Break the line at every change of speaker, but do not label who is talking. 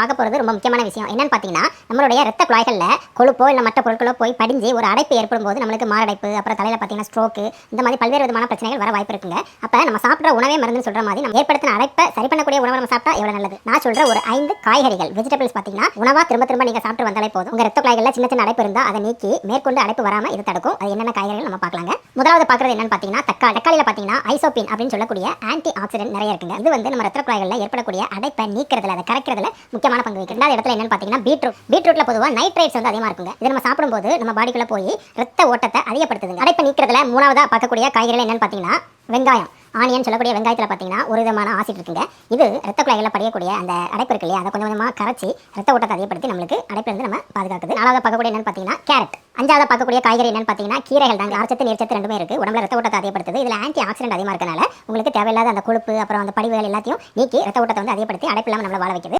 பார்க்க போகிறது ரொம்ப முக்கியமான விஷயம். என்னென்னு பார்த்தீங்கன்னா நம்மளுடைய ரத்த குழாய்களில் கொழுப்போ இல்லை மற்ற பொருட்களோ போய் படிஞ்சு ஒரு அடைப்பு ஏற்படும் போது நம்மளுக்கு மாரடைப்பு அப்புறம் தலையில் பார்த்தீங்கன்னா ஸ்ட்ரோக்கு இந்த மாதிரி பல்வேறு விதமான பிரச்சனைகள் வர வாய்ப்பு இருக்குங்க. அப்போ நம்ம சாப்பிட்ற உணவே மருந்துன்னு சொல்கிற மாதிரி நம்ம ஏற்படுத்தின அடைப்பை சரி பண்ணக்கூடிய உணவை நம்ம சாப்பிட்டா எவ்வளோ நல்லது? நான் சொல்கிற ஒரு ஐந்து காய்கறிகள். வெஜிடபிள்ஸ் பார்த்தீங்கன்னா உணவாக திரும்ப திரும்ப நீங்கள் சாப்பிட்டு வந்தாலே போதும். உங்கள் ரத்த குழாய்களில் சின்ன சின்ன அடைப்பு இருந்தால் அதை நீக்கி மேற்கொண்டு அடைப்பு வராமல் இது தடுக்கும். அது என்னென்ன காய்கறிகள் நம்ம பார்க்கலாங்க. முதலாவது பார்க்குறது என்னன்னு பார்த்தீங்கன்னா தக்காளி. தக்காளியில் பார்த்தீங்கன்னா ஐசோபின் அப்படின்னு சொல்லக்கூடிய ஆன்டி ஆக்சிடென்ட் நிறைய இருக்குங்க. இது வந்து நம்ம ரத்த குழாய்களில் ஏற்படக்கூடிய அடைப்பை நீக்கிறதுல அதை கரைக்கிறதுல முக்கியமான பங்கு வகிக்கும் ரெண்டாவது இடத்துல என்னன்னு பார்த்தீங்கன்னா பீட்ரூட் பீட்ரூட்ல பொதுவாக நைட்ரேட்ஸ் வந்து அதிகமாக இருக்குங்க. இதை நம்ம சாப்பிடும்போது நம்ம பாடிக்குள்ள போய் ரத்த ஓட்டத்தை அதிகப்படுத்துதுங்க. அடைப்பை நீக்கிறதுல மூணாவதா பார்க்கக்கூடிய காய்கறிகள் என்னன்னு பார்த்தீங்கன்னா வெங்காயம். ஆனியன் சொல்லக்கூடிய வெங்காயத்தில் பார்த்தீங்கன்னா ஒரு விதமான ஆசிட் இருக்குங்க. இது ரத்த குழாய்களில் படியக்கூடிய அந்த அடைப்பு இருக்கு இல்லையா? அதை கொஞ்சம் கொஞ்சமாக கரைச்சி ரத்த ஓட்டத்தை அதிகப்படுத்தி நம்மளுக்கு அடைப்பிலிருந்து நம்ம பாதுகாக்குது. நாலாவது பார்க்கக்கூடிய என்னன்னு பார்த்தீங்கன்னா கேரட். அஞ்சாவது பார்க்கக்கூடிய காய்கறி என்னன்னு பார்த்தீங்கன்னா கீரைகள் தாங்க. நார்ச்சத்து நீர்ச்சத்து ரெண்டுமே இருக்கு. உடம்புல ரத்த ஓட்டத்தை அதிகப்படுத்துது. இதில் ஆன்டி ஆக்சிடென்ட் அதிகமாக இருக்கனால உங்களுக்கு தேவையில்லாத அந்த கொழுப்பு அப்புறம் அந்த படிவுகள் எல்லாத்தையும் நீக்கி ரத்த ஓட்டத்தை வந்து அதிகப்படுத்தி அடைப்பு இல்லாமல் நம்மளை வாழ வைக்கிறது